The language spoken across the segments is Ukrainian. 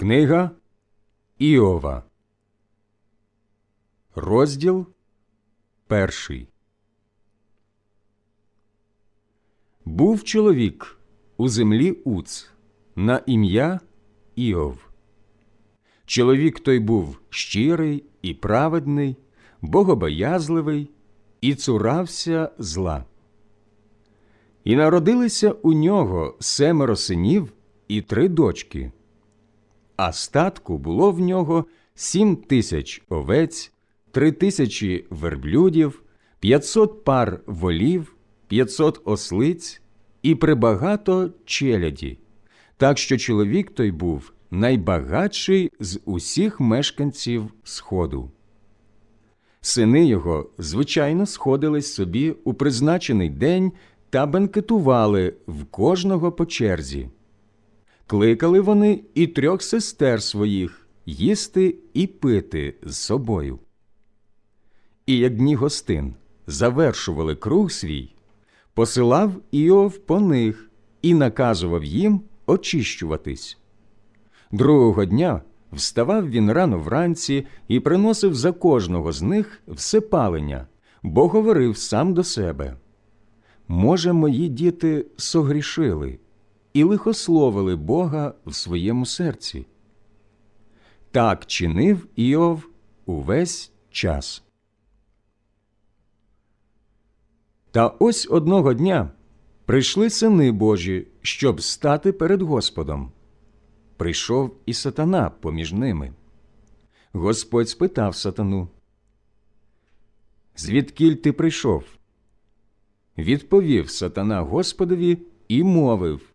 Книга Іова, розділ перший. Був чоловік у землі Уц на ім'я Іов. Чоловік той був щирий і праведний, богобоязливий і цурався зла. І народилися у нього семеро синів і три дочки. А статку було в нього сім тисяч овець, три тисячі верблюдів, п'ятсот пар волів, п'ятсот ослиць і прибагато челяді, так що чоловік той був найбагатший з усіх мешканців Сходу. Сини його, звичайно, сходились собі у призначений день та бенкетували в кожного по черзі. Кликали вони і трьох сестер своїх їсти і пити з собою. І як дні гостин завершували круг свій, посилав Іов по них і наказував їм очищуватись. Другого дня вставав він рано вранці і приносив за кожного з них все палення, бо говорив сам до себе Може, мої діти согрішили і лихословили Бога в своєму серці. Так чинив Іов увесь час. Та ось одного дня прийшли сини Божі, щоб стати перед Господом. Прийшов і сатана поміж ними. Господь спитав сатану, Звідкіль ти прийшов? Відповів сатана Господові і мовив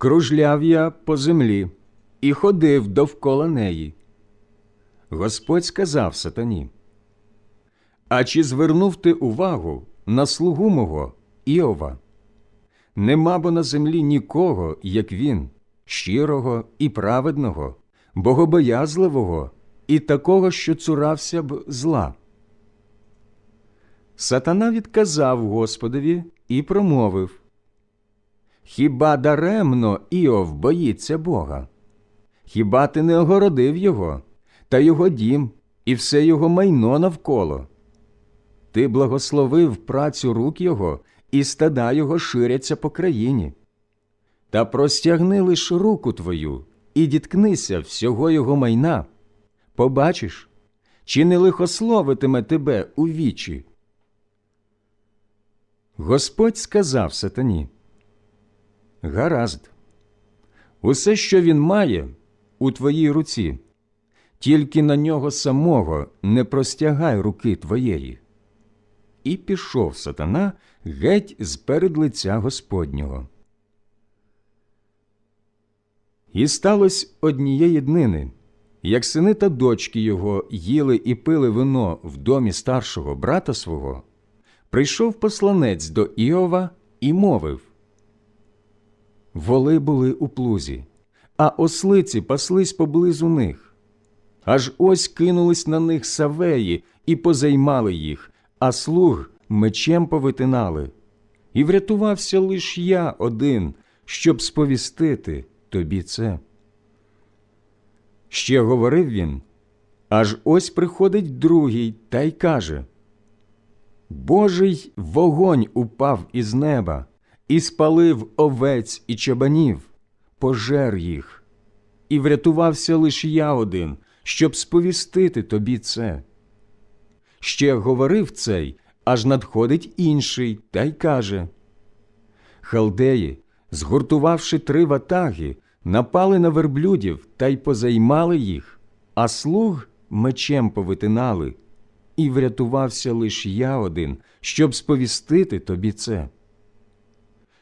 Кружляв я по землі і ходив довкола неї. Господь сказав сатані, А чи звернув ти увагу на слугу мого Іова? Нема бо на землі нікого, як він, щирого і праведного, богобоязливого і такого, що цурався б зла. Сатана відказав Господові і промовив Хіба даремно Іов боїться Бога? Хіба ти не огородив його, та його дім і все його майно навколо? Ти благословив працю рук його, і стада його ширяться по країні. Та простягни лиш руку твою і діткнися всього його майна. Побачиш, чи не лихословитиме тебе у вічі? Господь сказав сатані Гаразд, усе, що він має, у твоїй руці, тільки на нього самого не простягай руки твоєї. І пішов сатана геть з перед лиця Господнього. І сталося однієї днини, як сини та дочки його їли і пили вино в домі старшого брата свого, прийшов посланець до Іова і мовив Воли були у плузі, а ослиці паслись поблизу них. Аж ось кинулись на них савеї і позаймали їх, а слуг мечем повитинали. І врятувався лиш я один, щоб сповістити тобі це. Ще говорив він, аж ось приходить другий та й каже Божий вогонь упав із неба і спалив овець і чабанів, пожер їх, і врятувався лиш я один, щоб сповістити тобі це. Ще говорив цей, аж надходить інший та й каже Халдеї, згуртувавши три ватаги, напали на верблюдів та й позаймали їх, а слуг мечем повитинали, і врятувався лиш я один, щоб сповістити тобі це.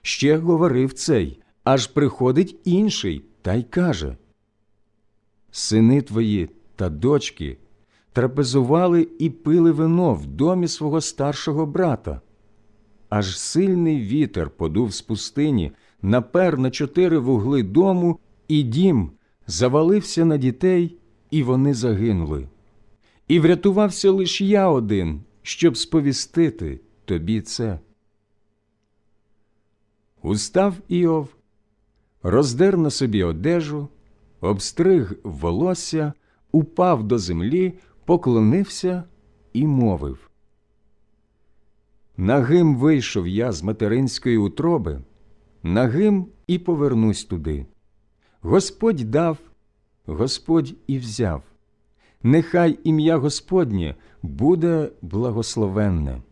Ще говорив цей, аж приходить інший та й каже Сини твої та дочки трапезували і пили вино в домі свого старшого брата. Аж сильний вітер подув з пустині, напер на чотири вугли дому, і дім завалився на дітей, і вони загинули. І врятувався лиш я один, щоб сповістити тобі це. Устав Іов, роздер на собі одежу, обстриг волосся, упав до землі, поклонився і мовив. Нагим вийшов я з материнської утроби, нагим і повернусь туди. Господь дав, Господь і взяв. Нехай ім'я Господнє буде благословенне.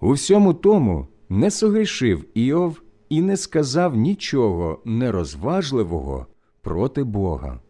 У всьому тому не согрішив Іов і не сказав нічого нерозважливого проти Бога.